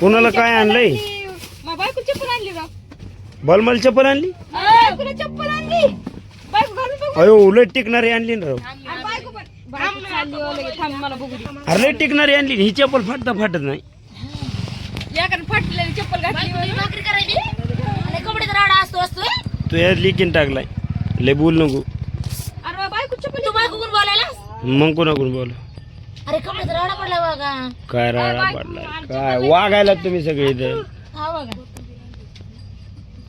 कुणाला काय आणलंय? बायको चप्पल आणली का बलमल चप्पल आणली? बायकोला चप्पल आणली. बायको घालून बघ अयो उलट टिकणारी आणली ना राव. आणि बायको पण. बायको चालली हो लगेच थांब मला बघू दे. अरे लय टिकणारी आणली. ही चप्पल फाटता फाटत नाही. फाटलेली चप्पल घातली आणि राडा असतो तू यात लिकीन टाकलाय. लय बोल नको. मग कोणाकडून बोल? अरे कपड्याचा राडा पडला बघा. काय राडा पडलाय? काय वागायला तुम्ही सगळे इथं? हा बघा.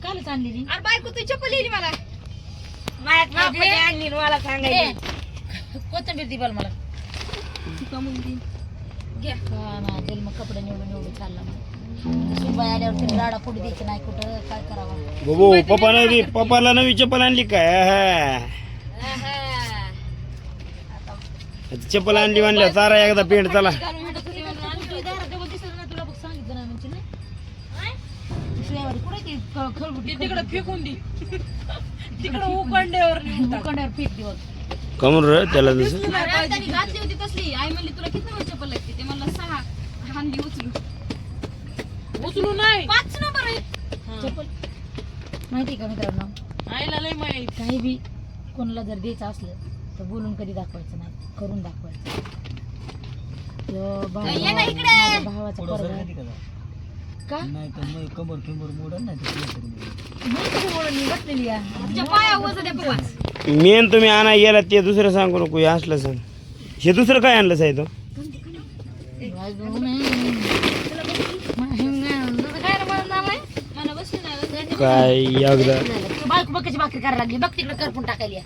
कालच अरे बायको तू चप्पल येईल मला. आणली मला सांगायची. कोथंबीर दी बल मला. तुका मुलगी घ्या हा ना जन्म कपडे निवडून निवडून चालला मग. सुनबाई आल्यावर राडा द्यायची नाही कुठं काय करावं? बी पप्पाला नवी चप्पल आणली काय. आता चप्पल आणली म्हणल्या चारा एकदा पेंट चला. दिसत तिकडे फेकून दे. तिकडे उकंड्यावर उकंड्यावर पीठ दे बघ. कमून र त्याला जसं घातली होती तसली. आई म्हणली तुला किती नंबर चप्पल लागते? ते म्हणलं सहा. हांदी उचलू उचलू नाही. पाच नंबर आहे. चप्पल. माहिती का मित्रांनो आईला लय माहीत काही बी कोणाला जर द्यायचं असलं तर बोलून कधी दाखवायचं नाही करून दाखवायचं. इकडे. माझ्या भावाचा पोरगा का कमर फिंबर मोडन नाही मी कधी बोलून मी बसलेली आहे. तुझ्या पाया वजन आहे पप्पा मेन तुम्ही आणा गेला ते दुसरं सांगू नको हे असलं सांग. हे दुसरं काय आणलं साहेब रे मला नाव आहे? मला बसली नाही काय एकदा. बायको बघायची भाकरी करायला लागली. बघ तिकडे करपून टाकायली.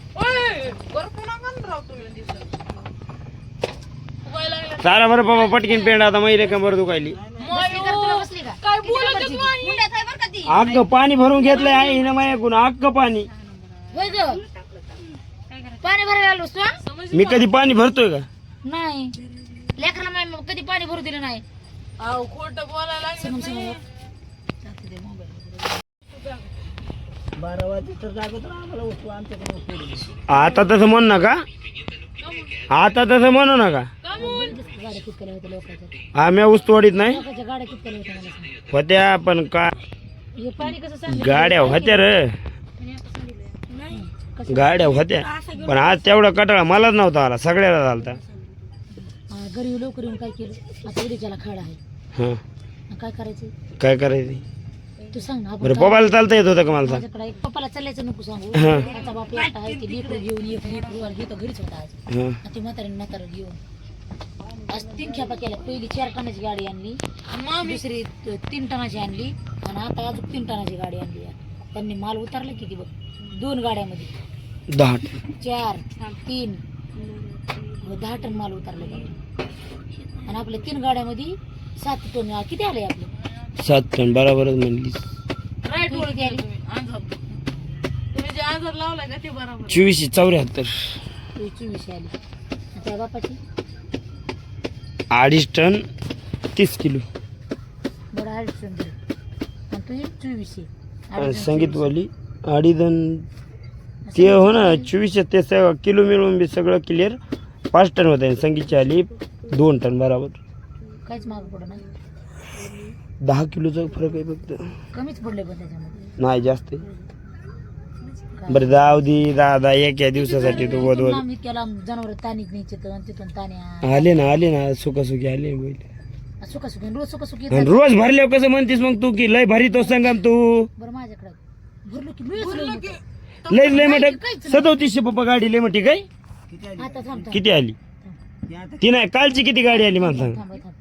बरं बाबा पटकीन पेंड आता मैले कंबर दुखायली. बसली का? तुला बसली का? काय बोलत मुंड्यात आहे बरं का ती? अख्ख पाणी भरून घेतलंय आहे हिनं माझ्याकडून अख्ख पाणी. पाणी भरायला हा? मी कधी पाणी भरतोय का? नाही. लेकराला कधी पाणी भरू दिलं नाही. अहो खोटं बोलायला बारा जागत आम्हाला आमच्याकडे. आता तसं म्हण नका. आता तसं म्हणू नका. गाड्या कितकल्या होत्या लोकांच्या आम्ही नाही. लोकांच्या गाड्या कितकल्या होत्या मला सांग होत्या पण का? हे पाणी कसं सांग गाड्या होत्या र. गाड्या होत्या. पण आज तेवढा कटाळा मलाच नव्हता आला सगळ्याला झालता. गरीब लवकर येऊन काय केलं? आता उद्याच्याला खाड आहे. हं. काय करायचं? काय करायचं? तू सांग ना बरं पप्पाला चालता येत होतं का मला सांग माझ्याकडे एक पप्पाला चालायचं नको सांगू. हा. आता बाप एकटा आहे ते लेकरं घेऊन एक लेकरू आणि घेतो घरीच होता आज. हं. आणि ते म्हातारे म्हातारं घेऊन. आज तीन खेपा केल्या. पहिली चार टनाची गाडी आणली. दुसरी त- तीन टनाची आणली. आणि आता अजून तीन टनाची गाडी आणली आहे. त्यांनी माल उतरला किती बघ? दोन गाड्यामध्ये. दहा चार तीन. व दहा टन माल उतरला गाडी आणि आपल्या तीन गाड्यामध्ये सात टन किती आले आपले? सात टन बरोबरच म्हणली किती आली? तुम्ही जे आजार लावलाय का ते बरोबर. चोवीसशे चौऱ्याहत्तर. आली. त्या बापाची? अडीच टन तीस किलो. बरं अडीच टन दिली. आणि तुझी चोवीसशे. आणि अडीच टन संगीतवाली अडीच अन ते हो ना चोवीसशे. ते स- किलो मिळून बी सगळं क्लिअर पाच टन होत आहे संगीतची आली दोन टन बरोबर. चोवीस. काहीच मागं पडत नाही. दहा किलोचा फरक आहे फक्त. कमीच पडले पण त्याच्यामध्ये. नाही जास्त आहे. बरं जाऊ दे दादा एक या दिवसासाठी तू आम्ही केला जनावर तानीत न्यायचे तर तिथून ताण्या. आले ना आले ना सुखासुखी आले बैल. रोज सुका सुकी आणि रोज भरल्यावर कसं म्हणतेस मग तू की लय भारी तो संगम तू? बरं माझ्याकडे. भरलो की मिळच लय. लय लय सदोतीसशे पप्पा गाडी लय मोठी काय? किती आली? आता थांब थांब. किती आली? ती नाही कालची किती गाडी आली मला सांग. थांब थांब.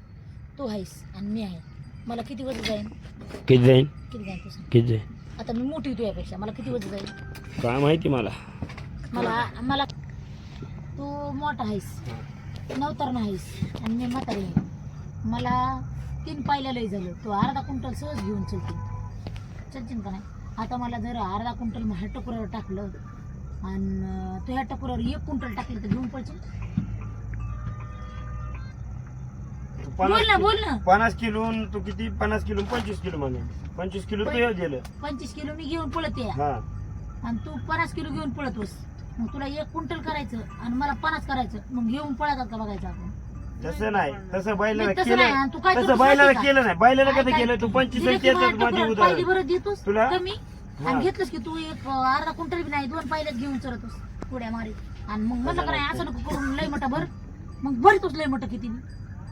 तू आहेस आणि मी आहे. मला किती वजन जाईल किती जाईल किती जाईन? आता मी मोठी होतो यापेक्षा. मला किती वजन जाईल काय माहिती मला? मला मला तू मोठा आहेस. नवतर आहेस. आणि मी म्हातारी आहे. मला तीन पायल्या लय झालं. तू अर्धा क्विंटल सहज घेऊन चलतील चलतील का नाही? आता मला जर अर्धा क्विंटल ह्या टकुरावर टाकलं आणि तू ह्या टकुरावर एक क्विंटल टाकलं तर घेऊन पडशील बोल ना बोल ना. पन्नास किलो तू किती? पन्नास किलो पंचवीस किलो म्हणे. पंचवीस किलो तू हे दिलं. पंचवीस किलो मी घेऊन पळते. हा. आणि तू पन्नास किलो घेऊन पळत बस. मग तुला एक क्विंटल करायचं आणि मला पन्नास करायचं. मग घेऊन पळतात का बघायचं आपण? तसं नाही. तसं बैलाला नाही, तसं नाही, आणि तू काय केलं तसं बैलाला का? केलं नाही. बैलाला काय- काय- केलं? तू पंचवीस दिले की माझी उदाहरण बरं देतोस? तुला? कमी? हा. आणि घेतलंस की तू एक अं, अर्धा क्विंटल बी नाही दोन पाहिल्यात घेऊन चलतोस पुढ्या मारी आणि मग म्हणलं काय असं नको करून लय मोठा भर. मग भरतोस लय मोठं किती?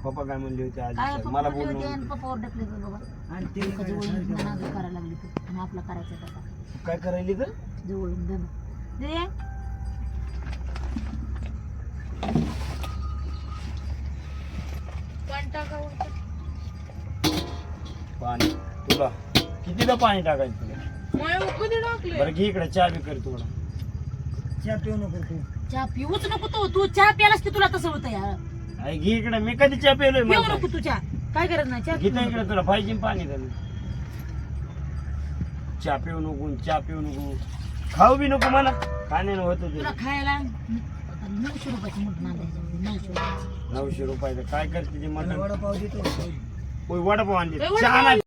पप्पा काय म्हणले होते आज काय मला पप्पा बोलू होते आणि नको. पप्पावर ढकले बाबा आणि ते करायला लागली तू. आणि आपला करायचं काय करायली तर? जवळून धन दे. पाणी तुला? कितीदा पाणी टाकायचं तुला? बरं घे इकडे चहा बी कर थोडा चहा पिऊ नको तू. चहा पिऊच नको तू. तू चहा प्यालास की तुला तसं होतं यार? अरे घे इकडे. मी कधी चहा पेलोय नको तू चहा. काय करत नाही चहा. इकडे तुला पाहिजे पाणी चहा पिऊ नको चहा पिऊ नको. खाऊ बी नको मला. खाणे होत तुला खायला नऊशे रुपयाचं मोठं नांदायचं नऊशे रुपयाचं. नऊशे रुपयाचं. काय करते ते मटण? वडापाव देतो. वडापाव आणले वडापाव चहा नाही.